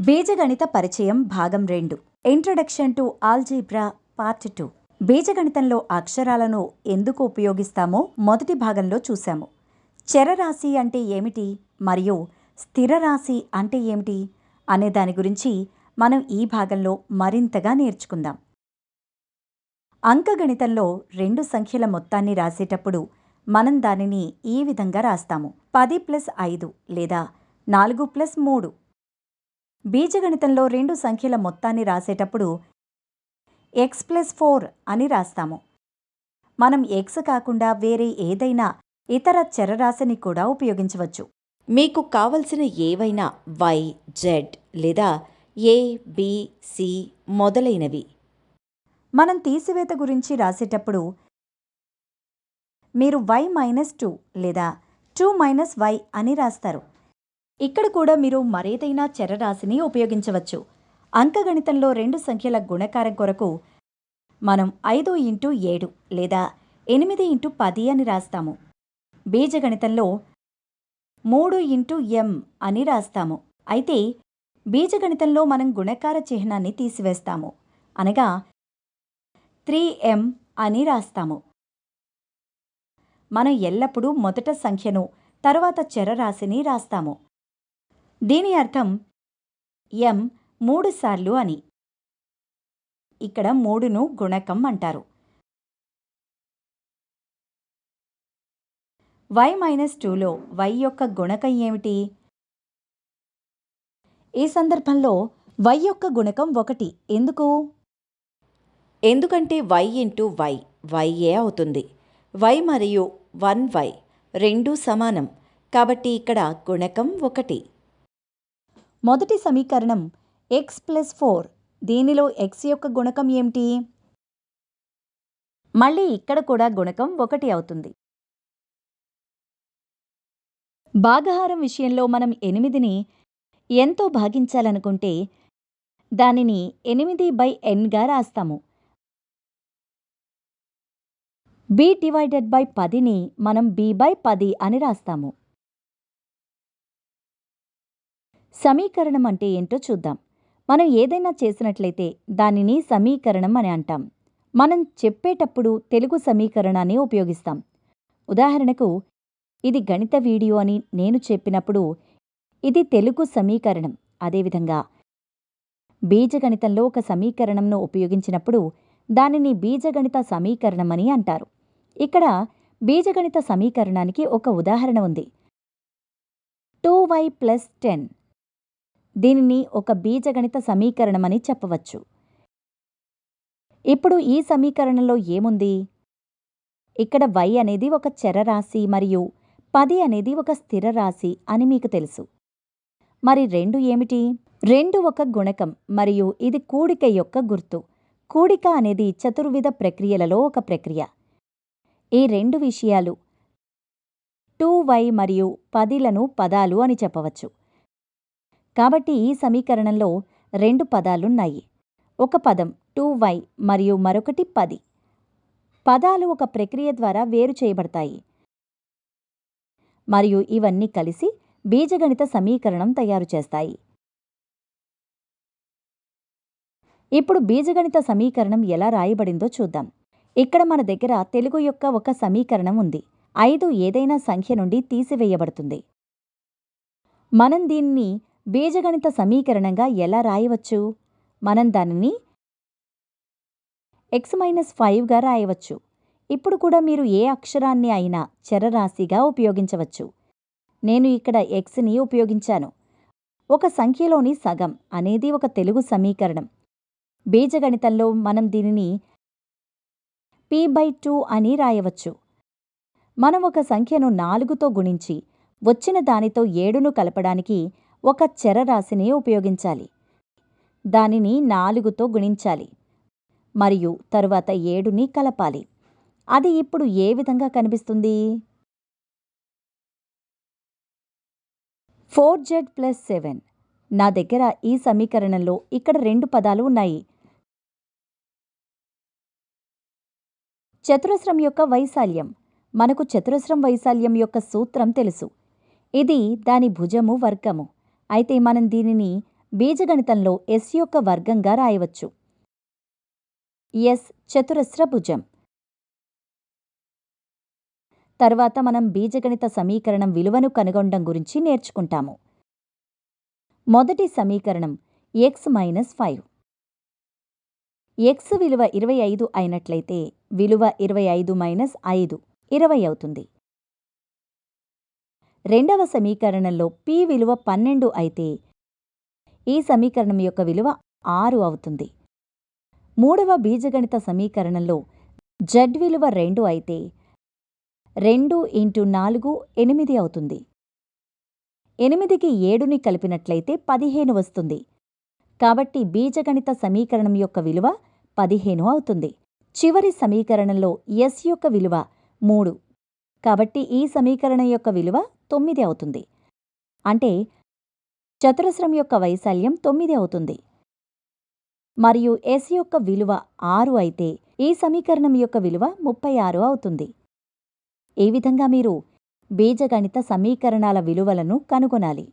బీజగణిత పరిచయం భాగం రెండు. Introduction to algebra part two బీజగణితంలో అక్షరాలను ఎందుకు ఉపయోగిస్తామో మొదటి భాగంలో చూశాము. చరరాశి అంటే ఏమిటి? మరియు స్థిర రాశి అంటే ఏమిటి? అనే దాని గురించి మనం ఈ భాగంలో మరింతగా నేర్చుకుందాం. అంకగణితంలో రెండు సంఖ్యల మొత్తాన్ని రాసేటప్పుడు మనం దానిని ఈ విధంగా రాస్తాము. పది ప్లస్ ఐదు లేదా నాలుగు ప్లస్ మూడు. బీజగణితంలో రెండు సంఖ్యల మొత్తాన్ని రాసేటప్పుడు ఎక్స్ ప్లస్ ఫోర్ అని రాస్తాము. మనం ఎక్స్ కాకుండా వేరే ఏదైనా ఇతర చరరాశిని కూడా ఉపయోగించవచ్చు. మీకు కావలసిన ఏవైనా వై జెడ్ లేదా ఏ బి సి మొదలైనవి. మనం తీసివేత గురించి రాసేటప్పుడు మీరు వై మైనస్ టూ లేదా టూ మైనస్ వై అని రాస్తారు. ఇక్కడ కూడా మీరు మరేదైనా చరరాశిని ఉపయోగించవచ్చు. అంకగణితంలో రెండు సంఖ్యల గుణకారం కొరకు మనం ఐదు ఇంటూ ఏడు లేదా ఎనిమిది ఇంటూ పది అని రాస్తాము. బీజగణితంలో మూడు ఇంటూ ఎం అని రాస్తాము. అయితే బీజగణితంలో మనం గుణకార చిహ్నాన్ని తీసివేస్తాము. అనగా త్రీ ఎం అని రాస్తాము. మనం ఎల్లప్పుడూ మొదట సంఖ్యను తరువాత చరరాశిని రాస్తాము. దీని అర్థం ఎం మూడు సార్లు అని. ఇక్కడ మూడును గుణకం అంటారు. వై మైనస్ టూలో వై యొక్క గుణకం ఏమిటి? ఈ సందర్భంలో వై యొక్క గుణకం ఒకటి. ఎందుకు? ఎందుకంటే వై ఇంటూ వై వైఏ అవుతుంది. వై మరియు వన్ వై రెండూ సమానం. కాబట్టి ఇక్కడ గుణకం ఒకటి. మొదటి సమీకరణం ఎక్స్ ప్లస్ ఫోర్. దీనిలో ఎక్స్ యొక్క గుణకం ఏమిటి? మళ్ళీ ఇక్కడ కూడా గుణకం ఒకటి అవుతుంది. భాగహారం విషయంలో మనం ఎనిమిదిని ఎంతో భాగించాలనుకుంటే దానిని ఎనిమిది బై ఎన్గా రాస్తాము. బి డివైడెడ్ బై పదిని మనం బి బై పది అని రాస్తాము. సమీకరణం అంటే ఏంటో చూద్దాం. మనం ఏదైనా చేసినట్లయితే దానిని సమీకరణం అని అంటాం. మనం చెప్పేటప్పుడు తెలుగు సమీకరణాన్ని ఉపయోగిస్తాం. ఉదాహరణకు ఇది గణిత వీడియో అని నేను చెప్పినప్పుడు ఇది తెలుగు సమీకరణం. అదేవిధంగా బీజగణితంలో ఒక సమీకరణంను ఉపయోగించినప్పుడు దానిని బీజగణిత సమీకరణం అని అంటారు. ఇక్కడ బీజగణిత సమీకరణానికి ఒక ఉదాహరణ ఉంది. టూ వై ప్లస్ టెన్ దీనిని ఒక బీజగణిత సమీకరణమని చెప్పవచ్చు. ఇప్పుడు ఈ సమీకరణంలో ఏముంది? ఇక్కడ వై అనేది ఒక చరరాశి మరియు పది అనేది ఒక స్థిర రాశి అని మీకు తెలుసు. మరి రెండు ఏమిటి? రెండు ఒక గుణకం మరియు ఇది కూడిక యొక్క గుర్తు. కూడిక అనేది చతుర్విధ ప్రక్రియలలో ఒక ప్రక్రియ. ఈ రెండు విషయాలు టూ వై మరియు పదిలను పదాలు అని చెప్పవచ్చు. కాబట్టి ఈ సమీకరణంలో రెండు పదాలున్నాయి. ఒక పదం టూ వై మరియు మరొకటి పది. పదాలు ఒక ప్రక్రియ ద్వారా వేరు చేయబడతాయి. మరియు ఇవన్నీ కలిసి బీజగణిత సమీకరణం తయారు చేస్తాయి. ఇప్పుడు బీజగణిత సమీకరణం ఎలా రాయబడిందో చూద్దాం. ఇక్కడ మన దగ్గర తెలుగు యొక్క ఒక సమీకరణం ఉంది. ఐదు ఏదైనా సంఖ్య నుండి తీసివేయబడుతుంది. మనం దీన్ని బీజగణిత సమీకరణంగా ఎలా రాయవచ్చు? మనం దానిని ఎక్స్ మైనస్ ఫైవ్గా రాయవచ్చు. ఇప్పుడు కూడా మీరు ఏ అక్షరాన్ని అయినా చరరాశిగా ఉపయోగించవచ్చు. నేను ఇక్కడ ఎక్స్ని ఉపయోగించాను. ఒక సంఖ్యలోని సగం అనేది ఒక తెలుగు సమీకరణం. బీజగణితంలో మనం దీనిని పీ బై టూ అని రాయవచ్చు. మనం ఒక సంఖ్యను నాలుగుతో గుణించి వచ్చిన దానితో ఏడును కలపడానికి ఒక చరరాశిని ఉపయోగించాలి. దానిని నాలుగుతో గుణించాలి. మరియు తరువాత ఏడుని కలపాలి. అది ఇప్పుడు ఏ విధంగా కనిపిస్తుంది? Four Z plus seven. నా దగ్గర ఈ సమీకరణంలో ఇక్కడ రెండు పదాలు ఉన్నాయి. చతురస్రం యొక్క వైశాల్యం. మనకు చతురస్రం వైశాల్యం యొక్క సూత్రం తెలుసు. ఇది దాని భుజము వర్గము. అయితే మనం దీనిని బీజగణితంలో ఎస్ యొక్క వర్గంగా రాయవచ్చు. ఎస్ చతురస్ర భుజం. తర్వాత మనం బీజగణిత సమీకరణం విలువను కనుగొనడం గురించి నేర్చుకుంటాము. మొదటి సమీకరణం ఎక్స్ మైనస్ ఫైవ్. ఎక్స్ విలువ ఇరవై ఐదు అయినట్లయితే విలువ ఇరవై ఐదు మైనస్ ఐదు ఇరవై అవుతుంది. రెండవ సమీకరణంలో పి విలువ పన్నెండు అయితే ఈ సమీకరణం యొక్క విలువ ఆరు అవుతుంది. మూడవ బీజగణిత సమీకరణంలో జడ్ విలువ రెండు అయితే రెండు ఇంటూ నాలుగు ఎనిమిది అవుతుంది. ఎనిమిదికి ఏడుని కలిపినట్లయితే పదిహేను వస్తుంది. కాబట్టి బీజగణిత సమీకరణం యొక్క విలువ పదిహేను అవుతుంది. చివరి సమీకరణంలో ఎస్ యొక్క విలువ మూడు. కాబట్టి ఈ సమీకరణం యొక్క విలువ తొమ్మిది అవుతుంది. అంటే చతురస్రం యొక్క వైశాల్యం తొమ్మిది అవుతుంది. మరియు ఎస్ యొక్క విలువ ఆరు అయితే ఈ సమీకరణం యొక్క విలువ ముప్పై ఆరు అవుతుంది. ఈ విధంగా మీరు బీజగణిత సమీకరణాల విలువలను కనుగొనాలి.